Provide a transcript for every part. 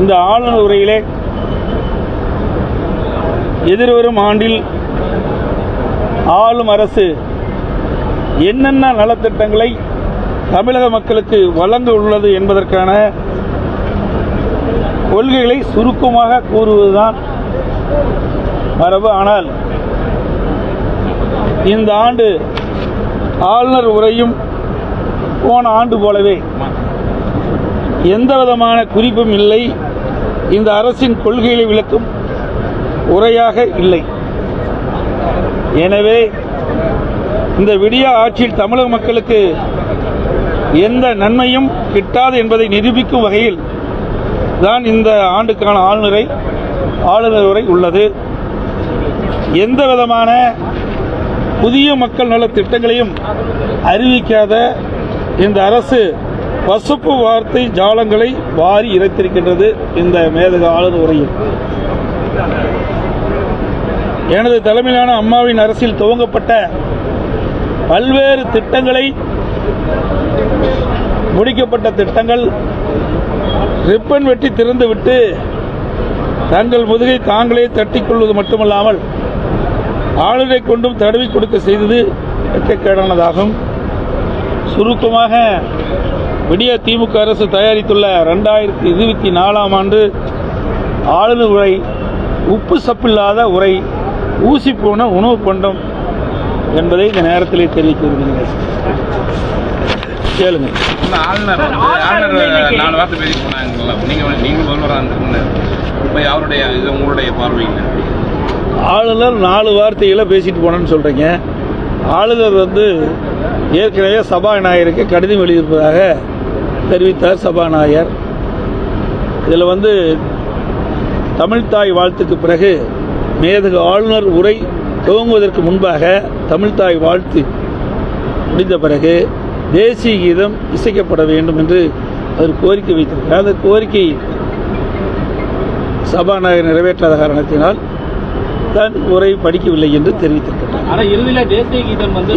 இந்த ஆளுநர் உரையிலே எதிர்வரும் ஆண்டில் ஆளும் அரசு என்னென்ன நலத்திட்டங்களை தமிழக மக்களுக்கு வழங்க உள்ளது என்பதற்கான கொள்கைகளை சுருக்கமாக கூறுவதுதான் மரபு. ஆனால் இந்த ஆண்டு ஆளுநர் உரையும் போன ஆண்டு போலவே எந்த விதமான குறிப்பும் இல்லை. இந்த அரசின் கொள்கைகளை விளக்கும் உரையாக இல்லை. எனவே இந்த விடியா ஆட்சியில் தமிழக மக்களுக்கு எந்த நன்மையும் கிட்டாது என்பதை நிரூபிக்கும் வகையில் தான் இந்த ஆண்டுக்கான ஆளுநரை ஆளுநர் உரை உள்ளது. எந்த விதமான புதிய மக்கள் நல திட்டங்களையும் அறிவிக்காத இந்த அரசு பசுப்பு வார்த்தை ஜாலங்களை வாரி இறைத்திருக்கின்றது இந்த மேதக ஆளுநர் உரையில். எனது தலைமையிலான அம்மாவின் அரசில் துவங்கப்பட்ட பல்வேறு திட்டங்களை முடிக்கப்பட்ட திட்டங்கள் ரிப்பன் வெட்டி திறந்துவிட்டு தங்கள் முதுகை தாங்களே தட்டிக்கொள்வது மட்டுமல்லாமல் ஆளுநரை கொண்டும் தடவி கொடுக்க செய்தது வெட்கக்கேடானதாகும் சுருக்கமாக விடிய திமுக அரசு தயாரித்துள்ள ரெண்டாயிரத்தி இருபத்தி நாலாம் ஆண்டு ஆளுநர் உரை உப்பு சப்பில்லாத உரை ஊசி போன உணவு பண்டம் என்பதை இந்த நேரத்திலே தெரிவிக்க விரும்புகிறேன். கேளுங்க. ஆளுநர் ஆளுநர் நாலு வார்த்தை பேசி போனாங்கல்ல நீங்க நீங்க முதல்வராக இருந்தீங்க இப்போ அவருடைய இது உங்களுடைய பார்வையில் ஆளுநர் நாலு வார்த்தைகளை பேசிட்டு போனேன்னு சொல்கிறீங்க ஆளுநர் வந்து ஏற்கனவே சபாநாயகருக்கு கடிதம் எழுதியிருப்பதாக தெரிவித்தார் சபாநாயகர். இதில் வந்து தமிழ்தாய் வாழ்த்துக்கு பிறகு மேதகு ஆளுநர் உரை துவங்குவதற்கு முன்பாக தமிழ்தாய் வாழ்த்து முடிந்த பிறகு தேசிய கீதம் இசைக்கப்பட வேண்டும் என்று அவர் கோரிக்கை வைத்திருக்கிறார். அந்த கோரிக்கை சபாநாயகர் நிறைவேற்றாத காரணத்தினால் தான் உரை படிக்கவில்லை என்று தெரிவித்திருக்கிறார்.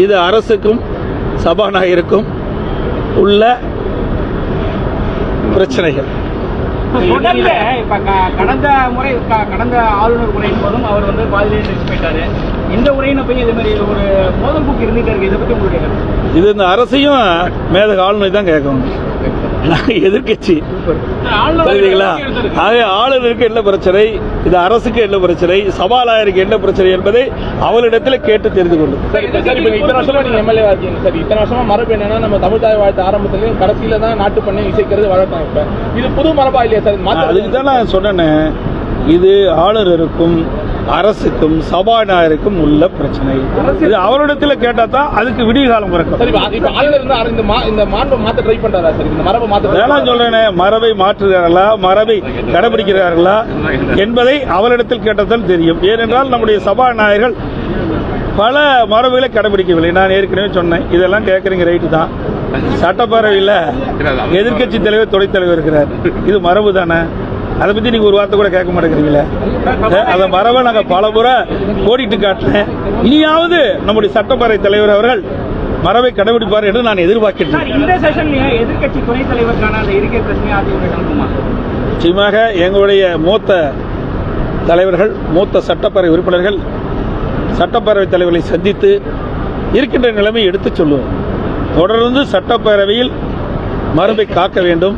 இது அரசுக்கும் சபாநாயகருக்கும் உள்ள பிரச்சனைகள். தொடர்ந்து இப்ப கடந்த முறை கடந்த ஆளுநர் உரையின் போதும் அவர் வந்து நிறுத்தி போயிட்டாரு. இந்த உரையின போய் இதே மாதிரி ஒரு மோதல் போக்கு இருந்துட்டு இருக்கு. இதை பத்தி உங்களுடைய? இது இந்த அரசையும் மேதக ஆளுநர் தான் கேட்கணும். நாங்கள் எதிர்க்கட்சி. ஆளுநர் தெரியுங்களா உரை எடுத்திருக்கு. ஆக ஆளுநருக்கு என்ன பிரச்சனை? இது அரசுக்கு என்ன பிரச்சனை? சபாநாயகருக்கு என்ன பிரச்சனை என்பதை அவளிடத்தில் கேட்டு தெரிந்து கொள்ளும் இத்தனை வருஷமா நீங்க எம்எல்ஏ இருக்கீங்க. சார் இத்தனை வருஷமா மரபு என்னன்னா நம்ம தமிழ் தாய் வாழ்த்து ஆரம்பத்துலயும் கடைசியில தான் நாட்டு பண்ணி இசைக்கிறது வழக்கம் இப்ப. இது புது மரபா இல்லையா சார்? அதுக்கு தான் நான் சொன்னேனே இது ஆளுநருக்கும் அரசுக்கும் சபாநாயகருக்கும் உள்ள பிரச்சனை. இது அவரிடத்தில் கேட்டால் தான் அதுக்கு விடிய காலம் சார் பிறக்கும் இப்போ இப்போ ஆளுநர் இருந்தா இந்த மா இந்த மாண்பை மாத்த ட்ரை பண்றாரா? சார் இந்த மரபை மாத்த வேளாண் சொல்றேனே மரபை மாற்றுகிறார்களா மரபை கடைபிடிக்கிறார்களா என்பதை அவரிடத்தில் கேட்டதால் தெரியும். ஏனென்றால் நம்முடைய சபாநாயகர்கள் பல மரபுகளை கடைபிடிக்கவில்லை. நான் ஏற்கனவே சொன்னேன். இதெல்லாம் கேட்குறீங்க ரைட்டு தான். சட்டப்பேரவையில் எதிர்க்கட்சி தலைவர் துணைத் தலைவர் இருக்கிறார். இது மரபு தானே? அதை பற்றி நீங்கள் ஒரு வார்த்தை கூட கேட்க மாட்டேங்கிறீங்களே? அந்த மரபை நாங்கள் பல முறை கோடிட்டு காட்டினேன் இனியாவது நம்முடைய சட்டப்பேரவை தலைவர் அவர்கள் மரபை கடைபிடிப்பார் என்று நான் எதிர்பார்க்கிறேன் சார் இந்த செஷன்லயே எதிர்க்கட்சி துணைத் தலைவருக்கான அந்த இருக்கை பிரச்சனை அதிமுக நடக்குமா நிச்சயமாக எங்களுடைய மூத்த தலைவர்கள் மூத்த சட்டப்பேரவை உறுப்பினர்கள் சட்டப்பேரவை தலைவர்களை சந்தித்து இருக்கின்ற நிலைமை எடுத்துச் சொல்லுவோம். தொடர்ந்து சட்டப்பேரவையில் மரபை காக்க வேண்டும்.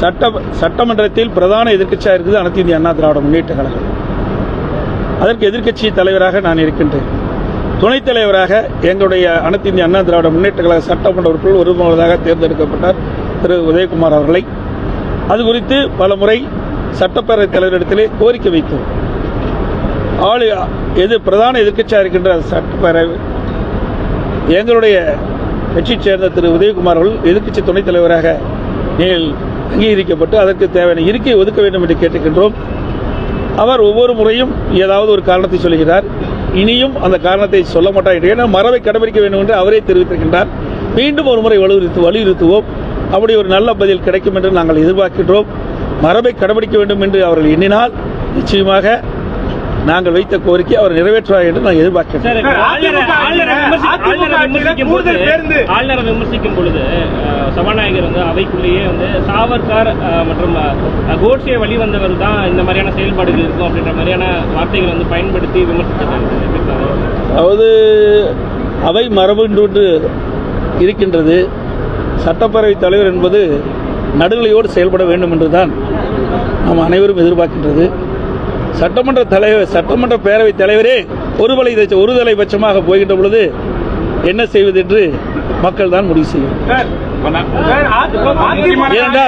சட்ட சட்டமன்றத்தில் பிரதான எதிர்க்கட்சியாக இருக்குது அனைத்து இந்திய அண்ணா திராவிட முன்னேற்ற கழகம். அதற்கு எதிர்க்கட்சி தலைவராக நான் இருக்கின்றேன். துணைத் தலைவராக எங்களுடைய அனைத்து இந்திய அண்ணா திராவிட முன்னேற்ற கழக சட்டமன்ற உறுப்பினர் ஒருமுறையாக தேர்ந்தெடுக்கப்பட்டார் திரு உதயகுமார் அவர்களை. அது குறித்து பல முறை சட்டப்பேரவைத் தலைவரிடத்திலே கோரிக்கை வைத்தோம். ஆளு எது பிரதான எதிர்க்கட்சியாக இருக்கின்ற சட்டப்பேரவை. எங்களுடைய கட்சியைச் சேர்ந்த திரு உதயகுமார் அவர்கள் எதிர்க்கட்சி துணைத் தலைவராக நீங்கள் அங்கீகரிக்கப்பட்டு அதற்கு தேவையான இருக்கை ஒதுக்க வேண்டும் என்று கேட்டுக்கின்றோம். அவர் ஒவ்வொரு முறையும் ஏதாவது ஒரு காரணத்தை சொல்கிறார். இனியும் அந்த காரணத்தை சொல்ல மாட்டார் ஏன்னா மரபை கடைபிடிக்க வேண்டும் என்று அவரே தெரிவித்திருக்கின்றார். மீண்டும் ஒரு முறை வலியுறுத்து வலியுறுத்துவோம். அப்படி ஒரு நல்ல பதில் கிடைக்கும் என்று நாங்கள் எதிர்பார்க்கின்றோம். மரபை கடைபிடிக்க வேண்டும் என்று அவர்கள் எண்ணினால் நிச்சயமாக நாங்கள் வைத்த கோரிக்கை அவர் நிறைவேற்றுவார் என்று நான் எதிர்பார்க்கிறேன். ஆளுநரை ஆளுநரை விமர்சி- ஆளுநரை விமர்சிக்கும் பொழுது சபாநாயகர் வந்து அவைக்குள்ளேயே வந்து சாவர்கர் மற்றும் கோட்சே வழிவந்தவர் தான் இந்த மாதிரியான செயல்பாடுகள் இருக்கும் அப்படின்ற மாதிரியான வார்த்தைகளை வந்து பயன்படுத்தி விமர்சிச்சிருக்காங்க அதாவது அவை மரபுண்டு இருக்கின்றது. சட்டப்பேரவை தலைவர் என்பது நடுநிலையோடு செயல்பட வேண்டும் என்றுதான் நாம் அனைவரும் எதிர்பார்க்கின்றது. சட்டமன்ற தலைவர் சட்டமன்ற பேரவைத் தலைவரே ஒருவலை ஒருதலை பட்சமாக போகின்ற பொழுது என்ன செய்வது என்று மக்கள் தான் முடிவு செய்யும் ஏனென்றால்